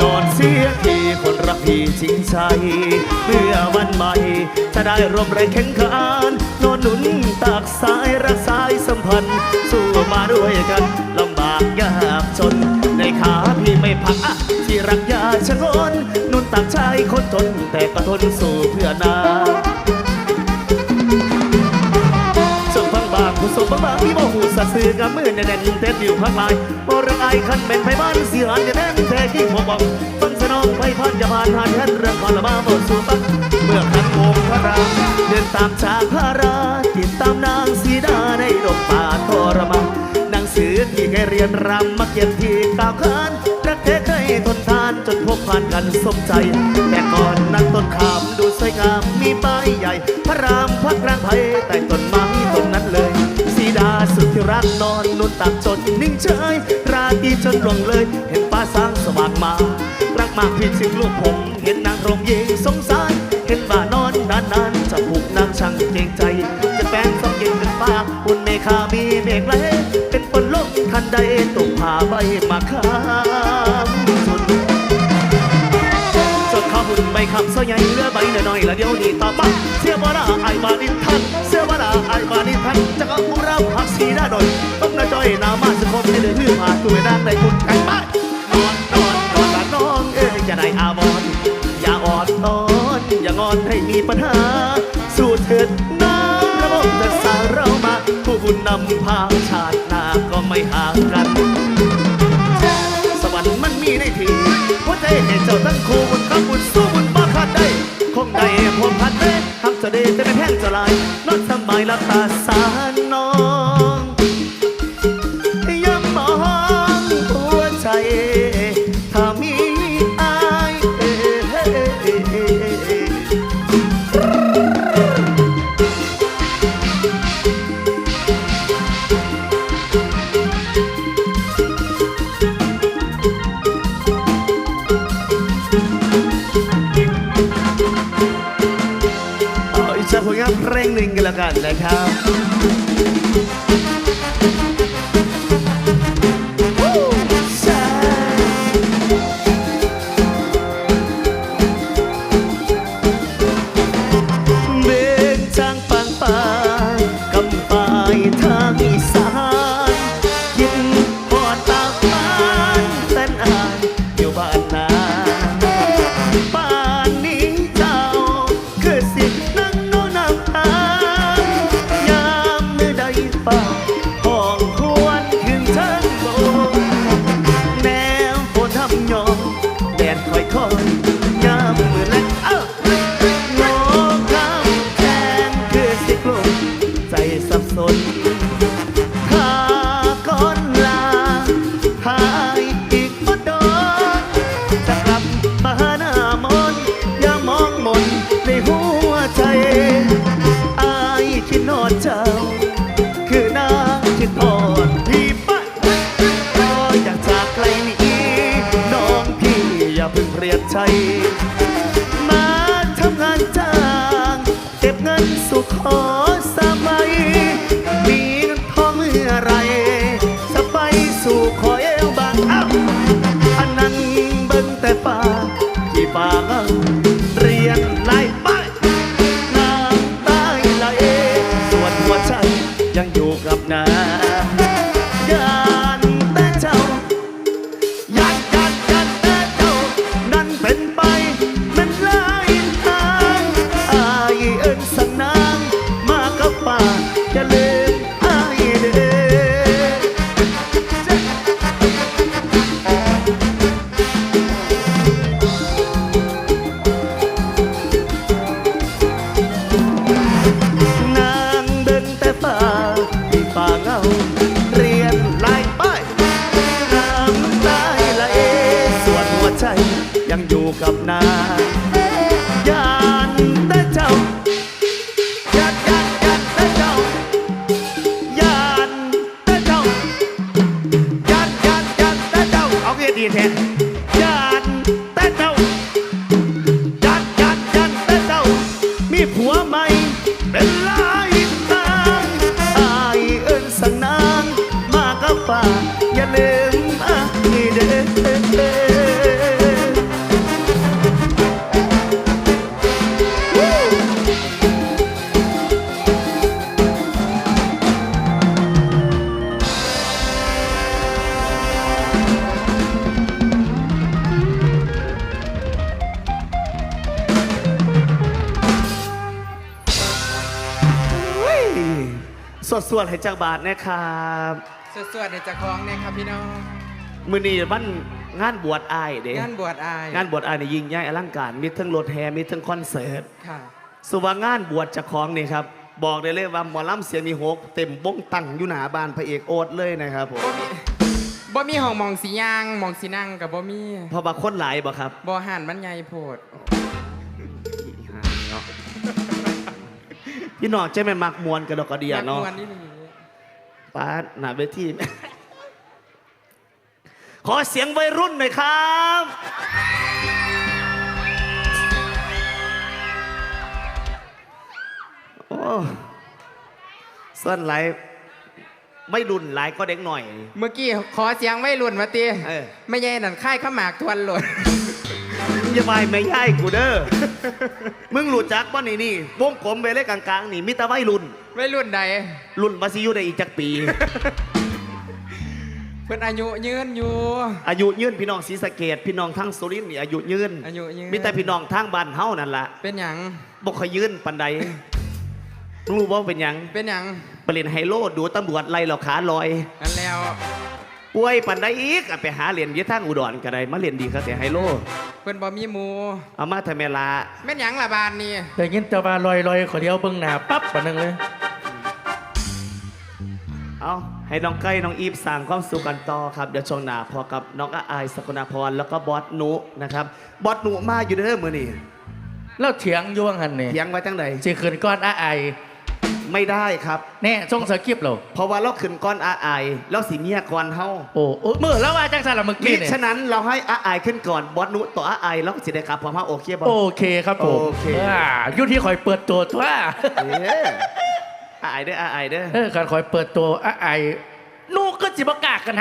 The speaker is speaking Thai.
นอนเสียทีคนรักพี่ชิงชัยเมื่อวันใหม่จะได้ร่วมแรงแข่งขันนอนหนุนตากสายรักสายสัมพันธ์ สู้มาด้วยกันลำบากยากจน ในขาพี่ไม่พักที่รักยาชะงนนุนตากชายคนทนแต่ก็ทนสู้เพื่อนา บางผู้ส่งบางบางที่บ่หูสัตว์สื่อกับมือแน่นๆเต็มอยู่ข้างในบ่รักไอคันเป็นไผบ้านเสียหันจะแน่นแท้ที่ผมบอกฟังสนองไปพันจะผ่านหานแทนเรื่องความละมาบ่สู่ฟังเมื่อครั้งวงพระรามเดินตามฉากพระราติดตามนางสีดาในดงป่าทรมานนังสือที่เคยเรียนรำมาเขียนที่กล่าวขานรักแท้เคยทนทานจนพบผ่านกันสมใจ แต่ก่อนนั้นต้นขามดูสวยงามมีใบใหญ่ พระรามพักกลางไผ่แต่ต้นไม้ รักนอนนุ่นตักจนนิ่งเฉย ราตรีจนหลงเลย เห็นฟ้าสร้างสว่างมา รักมากพี่จึงลูกผม เห็นนางรมเยงสงสาร เห็นว่านอนนานๆจะผูกนางช่างเกรงใจ จะแปลงสองเก่งเป็นฟ้าอุ่นเมฆามีเมฆไหลเป็นฝนลมคันใดตกผ่าใบมาข้ามสุด หุ่นใบคำเสยใหญ่เหลือใบหน่อยๆแล้วเดี๋ยวนี้ต่อมาเสียบ่ละไอบาดินทันเสียบ่ละไอบาดินทันจะก็ผู้รับหักสีหน้าดอยต้องนาจอยนามาสคมในเดือดหื้อมาตัวดังในคุณกันไปนอนนอนนอนละน้องเอ้ยจะได้อาวรณ์อย่าอ่อนอ่อนอย่างอนให้มีปัญหา สู้เถิดน้ำระบบจะสาเรามาผู้บุญนำพาชาติหน้าก็ไม่ห่างกัน สวรรค์มันมีในทีหัวใจให้เจ้าทั้งคู่บุญคำบุญสู้บุญบ้าขาดได้คงได้พวมพันเด้ทำจะได้จะเป็นแห้งจะลายนอนสบายรับตาสารน้อง กันแล้วกันนะครับ ยังอยู่กับนายานแต่เจ้ายันยันกันแต่เจ้านั้นเป็นไปมันลายทางอายเอิ้นสันนางมากับป่าอย่าลื ใหม่เป็นลาย สวดสวดๆให้จากบาทนะครับสวดๆในจะคล้องเนี่ยครับพี่น้องมือนี้มันงานบวชอายเด้งานบวชอายงานบวชอายนี่ยิ่งใหญ่อลังการมีทั้งรถแห่มีทั้งคอนเสิร์ตค่ะสุว่างานบวชเจากของนี่ครับบอกได้เลยว่าหมอลำเสียงมีหกเต็มบ้งตั้งอยู่หน้าบ้านพระเอกโอ๊ตเลยนะครับผมบ่มีบ่มีห้องมองสีย่างมองสีนั่งกับบ่มีเพราะว่าคนหลายบ่ครับบ่หันมันใหญ่โพด พี่น้องเจ้าแม่นมักมวนกระดอกกระเดียมักเนาะมวนนี่หลีป้าดหน้าเวที ขอเสียงวัยรุ่นหน่อยครับ โอ้ส่วนหลายไม่ดุนหลายก็เด็กหน่อย เมื่อกี้ขอเสียงไม่รุ่นมาตีเออ ไม่ใหญ่นั่นค่ายข้าวหมากทวนหล่น อย่าไปไม่ย่ายกูเด้อ มึงหลุดจักบ่นี่นี่ วงกลมไปเลยกลางๆ นี่มิตรวัยรุ่น ไม่รุ่นใดรุ่นบาซิอยูได้อีกจักปี เพิ่นอายุยืนอยู่ อายุยืนพี่น้องศรีสะเกดพี่น้องทั้งสุรินทร์นี่อายุยืนอายุยืน มีแต่พี่น้องทางบ้านเฮานั่นล่ะเป็นหยังบ่ค่อยยืนปันใดมึงรู้ว่าเป็นหยังเป็นหยังไปเล่นไฮโลดูตำรวจไล่เราขาลอย นั่นแล้ว ป่วยปันใดอีกอะไปหาเหรียญยี่ทางอุดรก็ได้มาเรียนดีครับแต่ไฮโลเพิ่นบ่มีหมู่เอามาทำเวลาแม่นหยังล่ะบานนี่แต่ยินแต่ว่าลอยลอยขอเดียวเบิ่งหน้าปั๊บปะนึงเลยเอาให้น้องใกล้น้องอีฟสั่งความสุขกันต่อครับเดี๋ยวช่วงหน้าพอกับน้องอาอายสกลนพรแล้วก็บอสหนุนะครับบอสหนุมาอยู่เด้อมือนี่แล้วเถียงอยู่ว่างันนี่เถียงไว้ตั้งใดสิคืนก้อนอาไอ ไม่ได้ครับ แน่ส่งสคริปต์เหรอเพราะว่าเราขึ้นก้อนอาอายแล้วสีเมียก่อนเฮาโอ้โอ้มือแล้วว่าจังสันละเมื่อมิกี้เนี่ยฉะนั้นเราให้อาอายขึ้นก่อนบอสหนุต่ออาอายแล้วก็สิได้ครับพอมาโอเคบอโอเคครับผมโอเคอ่าอยู่ที่คอยเปิดตัวตัวเอ้ยอาอายเด้ออาอายเด้อ เออการคอยเปิดตัวอาไอนูก็จิบกล้ากันฮะ